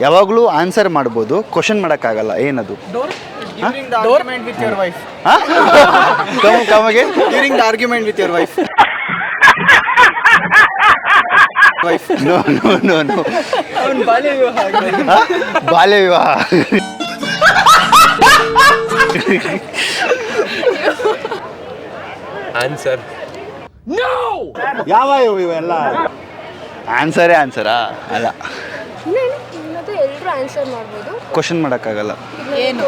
ಯಾವಾಗಲೂ ಆನ್ಸರ್ ಮಾಡ್ಬೋದು ಕ್ವಶನ್ ಮಾಡೋಕ್ಕಾಗಲ್ಲ ಏನದು? Argument with your wife. No no no no ಬಾಲ್ಯ ವಿವಾಹ ಆನ್ಸರ್ ಯಾವ ಇವೆಲ್ಲ? ಆನ್ಸರೇ ಆನ್ಸರಾ ಅಲ್ಲ. ಆನ್ಸರ್ ಮಾಡ್ಬೋದು. ಕ್ವಶನ್ ಮಾಡೋಕ್ಕಾಗಲ್ಲ. ಏನು?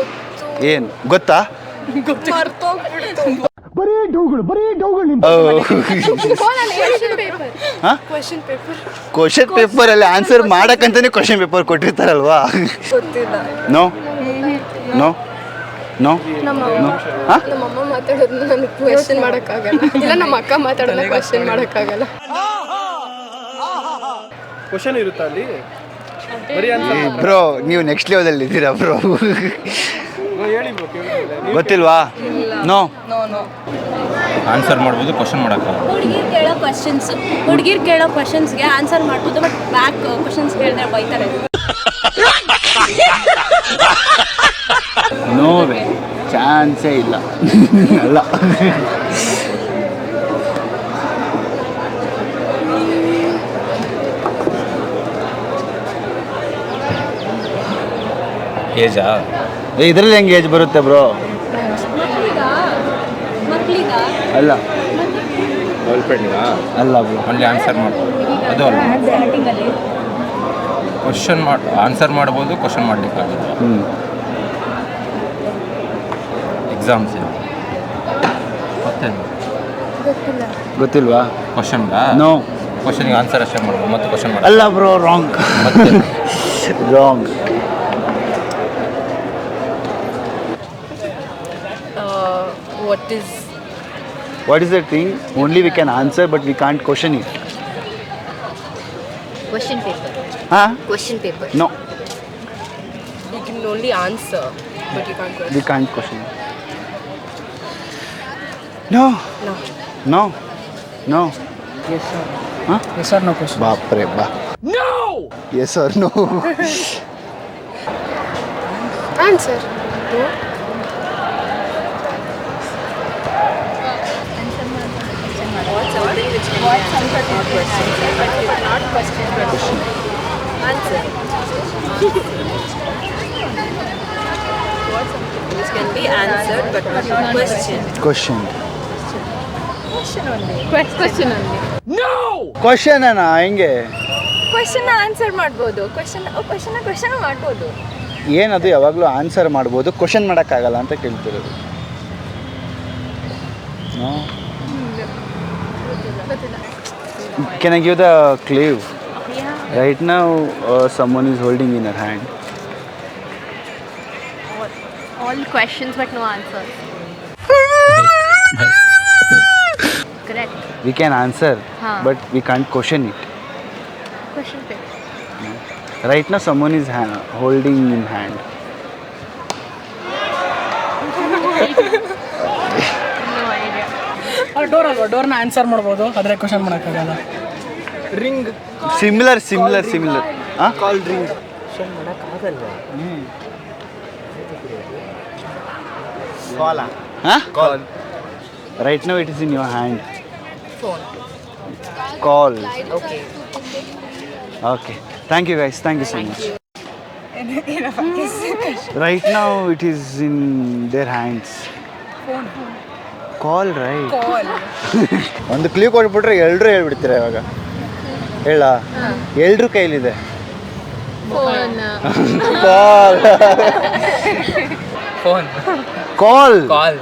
ಏನು? ಗೊತ್ತಾ? ಬರೀ ಹಾ? ಕ್ವಶನ್ ಪೇಪರ್ ಕ್ವಶನ್ ಪೇಪರಲ್ಲಿ ಆನ್ಸರ್ ಮಾಡಕ್ಕಂತಾನೆ ಕ್ವಶನ್ ಪೇಪರ್ ಕೊಟ್ಟಿರ್ತಾರಲ್ವಾ? ಗೊತ್ತಿಲ್ಲ. ನೋ ನೋ ನೋ ನಮ್ಮ ನೋ ಹಾಂ? ನಮ್ಮ ಅಮ್ಮ ಮಾತಾಡೋದನ್ನ ನನಗೆ ಕ್ವೆಶನ್ ಮಾಡೋಕ್ಕಾಗಲ್ಲ. ಇಲ್ಲ ನಮ್ಮ ಅಕ್ಕ ಮಾತಾಡೋದನ್ನ ಕ್ವಶನ್ ಮಾಡೋಕ್ಕಾಗಲ್ಲ. ಕ್ವಶನ್ ಇರುತ್ತಾ ಅಲ್ಲಿ? ಬರೀ ನೀವು ನೆಕ್ಸ್ಟ್ ಲೆವೆಲ್ ಇದ್ದೀರಾ ಬ್ರೋ. ಗೊತ್ತಿಲ್ವಾ? ನೋ ಆನ್ಸರ್ ಮಾಡ್ಬೋದು ಕ್ವಶನ್ ಮಾಡೋಕ್ಕಲ್ಲ ಹುಡುಗಿರ್ ಕೇಳೋ ಕ್ವಶನ್ಸ್ ಹುಡುಗಿರ್ ಕೇಳೋ ಕ್ವಶನ್ಸ್ಗೆ ಆನ್ಸರ್ ಮಾಡ್ಬೋದು ಬಟ್ ಬ್ಯಾಕ್ ಕ್ವಶನ್ಸ್ ಕೇಳಿದ್ರೆ ಬೈತಾರೆ. ನೋ ವೇ ಚಾನ್ಸೇ ಇಲ್ಲ. ಅಲ್ಲ. ಏಜಾ ಇದರಲ್ಲಿ ಹೆಂಗೆ ಏಜ್ ಬರುತ್ತೆ ಬ್ರೋ? ಅಲ್ಲ. ಗರ್ಲ್ ಫ್ರೆಂಡ್ಗಾ ಅಲ್ಲ ಬ್ರೋ. ಅಲ್ಲಿ ಆನ್ಸರ್ ಮಾಡ್ಬೋದು ಅದು ಅಲ್ಲ. ಕ್ವಶನ್ ಮಾಡಿ ಆನ್ಸರ್ ಮಾಡ್ಬೋದು ಕ್ವಶನ್ ಮಾಡಲಿಕ್ಕಾಗಲ್ಲ. ಹ್ಞೂ ಎಕ್ಸಾಮ್ಸ್ ಮತ್ತೆ ಗೊತ್ತಿಲ್ವಾ? ಕ್ವಶನ್ಗಾ ನೋ ಕ್ವಶನ್ಗೆ ಆನ್ಸರ್ ಅಷ್ಟೇ ಮಾಡ್ಬೋದು ಮತ್ತೆ ಕ್ವಶನ್ ಮಾಡಿ. ಅಲ್ಲ ಬ್ರೋ ರಾಂಗ್ ಮತ್ತೆ? Wrong what is. What is the thing? Only we can answer, but we can't question it. Question paper. Huh? Question paper. No, You can only answer, but you can't question. we can't question it. No, No. no, no. Yes, sir. Huh? Yes, sir, no question. बाप रे बाप No! Yes, sir. No. Answer. No? ಬಾಪ್ರೆ ಬಾ no yes or no answer Which can be answered but not question. Question Question only. Question ಅಣ್ಣ ಹೆಂಗೆ? Question answer ಮಾಡ್ಬೋದು. Question question question ಮಾಡ್ಬೋದು. ಏನದು ಯಾವಾಗಲೂ ಆನ್ಸರ್ ಮಾಡ್ಬೋದು. ಕ್ವಶನ್ ಮಾಡೋಕ್ಕಾಗಲ್ಲ ಅಂತ ಕೇಳ್ತಿರೋದು. No can I give the clue right ನಾವು someone is holding in her hand All questions but no answers. Correct. We can answer ಹಾ. But we can't question it Question paper. Right ನಾವು someone is holding in hand No idea. Door ಅಲ್ವಾ ಡೋರ್ನ answer ಮಾಡ್ಬೋದು ಆದರೆ question ಮಾಡೋಕ್ಕಾಗಲ್ಲ ring. Similar similar similar ಹಾಂ call ring ಹಾಂ call right no it is in your hand Phone. Call Okay. Okay thank you guys thank you so much right now it is in their hands call right ಒಂದು clue ಕೊಟ್ಬಿಟ್ರೆ ಎಲ್ಲರೂ ಹೇಳ್ಬಿಡ್ತೀರಾ ಇವಾಗ? ಹೇಳ. ಎಲ್ರ ಕೈಲಿದೆ. Call. Phone. Call. Call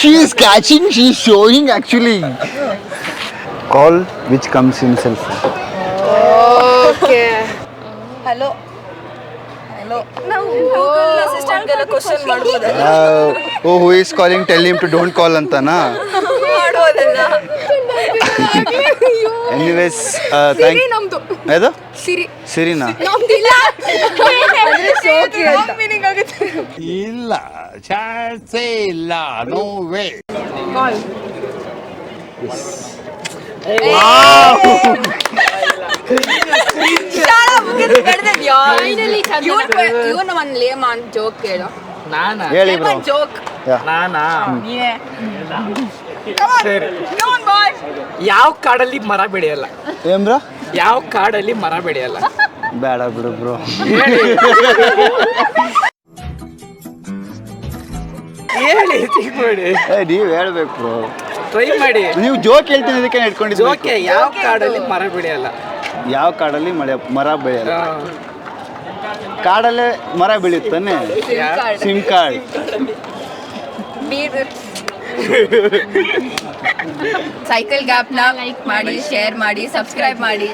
she is catching she is showing actually call which comes in self Okay. Hello oh who is calling tell him to don't call ಅಂತನಾ? ಮಾಡ್ಬೋದಲ್ಲ anyways ಸಿರಿ thank ನಮ್ದು. ಅದು ಸಿರಿ ಸಿರಿನಾ ನಮ್ದಿಲ್ಲ ಮೀನಿಂಗ್ ಆಗುತ್ತೆ. ಇಲ್ಲ ಚಾನ್ಸೇ ಇಲ್ಲ ನೋ ವೇ ಮುಗಿದ ಇವನು ಒಂದು ಲೇಮ್ ಅಂತ ಜೋಕ್ ಕೇಳು. ನಾನಾ? ಹೇಳಿ ಬ್ರೋ ಜೋಕ್ ನಾನಾ? ಸರಿ. ಯಾವ ಕಾಡಲ್ಲಿ ಮರ ಬೆಳೆಯಲ್ಲ? ಏನ್ ಬ್ರೋ ಯಾವ ಕಾಡಲ್ಲಿ ಮರ ಬೆಳೆಯಲ್ಲ? ಬೇಡ ಬಿಡು ಬ್ರೋ. ಹೇಳಿ. think ಮಾಡಿ. ನೀವ್ ಹೇಳ್ಬೇಕು ಬ್ರೋ. ಟ್ರೈ ಮಾಡಿ. ನೀವು ಜೋಕ್ ಹೇಳ್ತೀನಿ ಅದಕ್ಕೆ ಇಟ್ಕೊಂಡಿದ್ದು ಓಕೆ ಯಾವ ಕಾಡಲ್ಲಿ ಮರ ಬೆಳೆಯಲ್ಲ? ಯಾವ ಕಾಡಲ್ಲಿ ಮಳೆ ಮರ ಬೆಳೆಯಲ್ಲ? ಕಾಡಲ್ಲೇ ಮರ ಬೆಳೆಯುತ್ತಾನೆ. Sim card. ಸೈಕಲ್ ಗ್ಯಾಪ್ನ ಲೈಕ್ ಮಾಡಿ ಶೇರ್ ಮಾಡಿ ಸಬ್ಸ್ಕ್ರೈಬ್ ಮಾಡಿ.